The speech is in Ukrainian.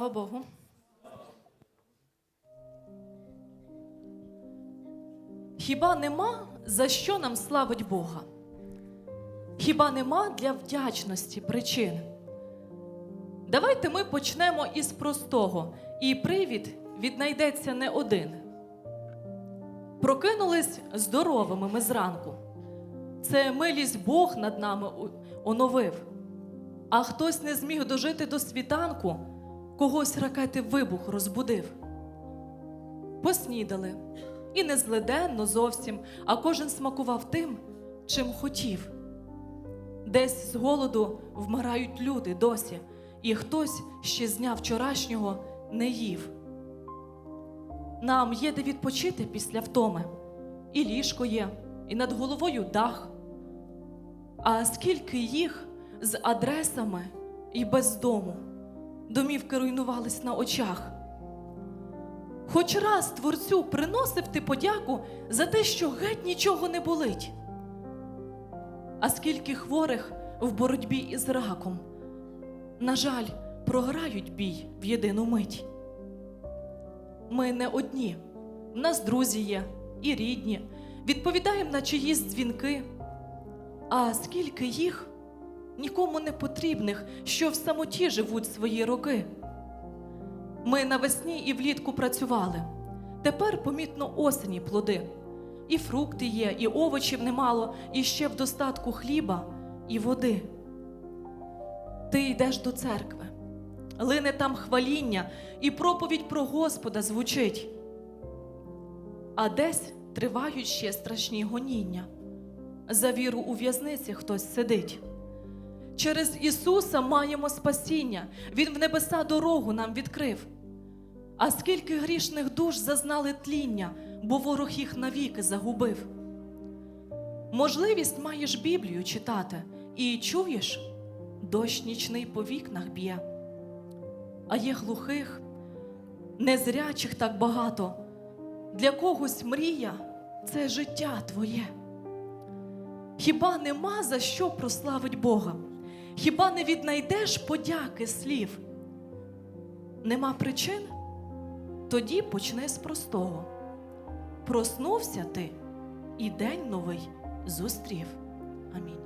Слава Богу. Хіба нема за що нам славить Бога? Хіба нема для вдячності причин? Давайте ми почнемо із простого, і привід віднайдеться не один. Прокинулись здоровими ми зранку. Це милість Бог над нами оновив. А хтось не зміг дожити до світанку, когось ракети вибух розбудив. Поснідали. І не злиденно зовсім, а кожен смакував тим, чим хотів. Десь з голоду вмирають люди досі, і хтось ще з дня вчорашнього не їв. Нам є де відпочити після втоми, і ліжко є, і над головою дах. А скільки їх з адресами і без дому, домівки руйнувались на очах. Хоч раз творцю приносив ти подяку за те, що геть нічого не болить. А скільки хворих в боротьбі із раком, на жаль, програють бій в єдину мить. Ми не одні, в нас друзі є і рідні, відповідаємо на чиїсь дзвінки. А скільки їх нікому не потрібних, що в самоті живуть свої роки. Ми навесні і влітку працювали. Тепер помітно осені плоди. І фрукти є, і овочів немало, і ще в достатку хліба і води. Ти йдеш до церкви, лине там хваління, і проповідь про Господа звучить. А десь тривають ще страшні гоніння. За віру у в'язниці хтось сидить. Через Ісуса маємо спасіння. Він в небеса дорогу нам відкрив. А скільки грішних душ зазнали тління, бо ворог їх навіки загубив. Можливість маєш Біблію читати, і чуєш, дощ нічний по вікнах б'є. А є глухих, незрячих так багато. Для когось мрія це життя твоє. Хіба нема за що прославить Бога? Хіба не віднайдеш подяки слів? Нема причин? Тоді почни з простого. Проснувся ти і день новий зустрів. Амінь.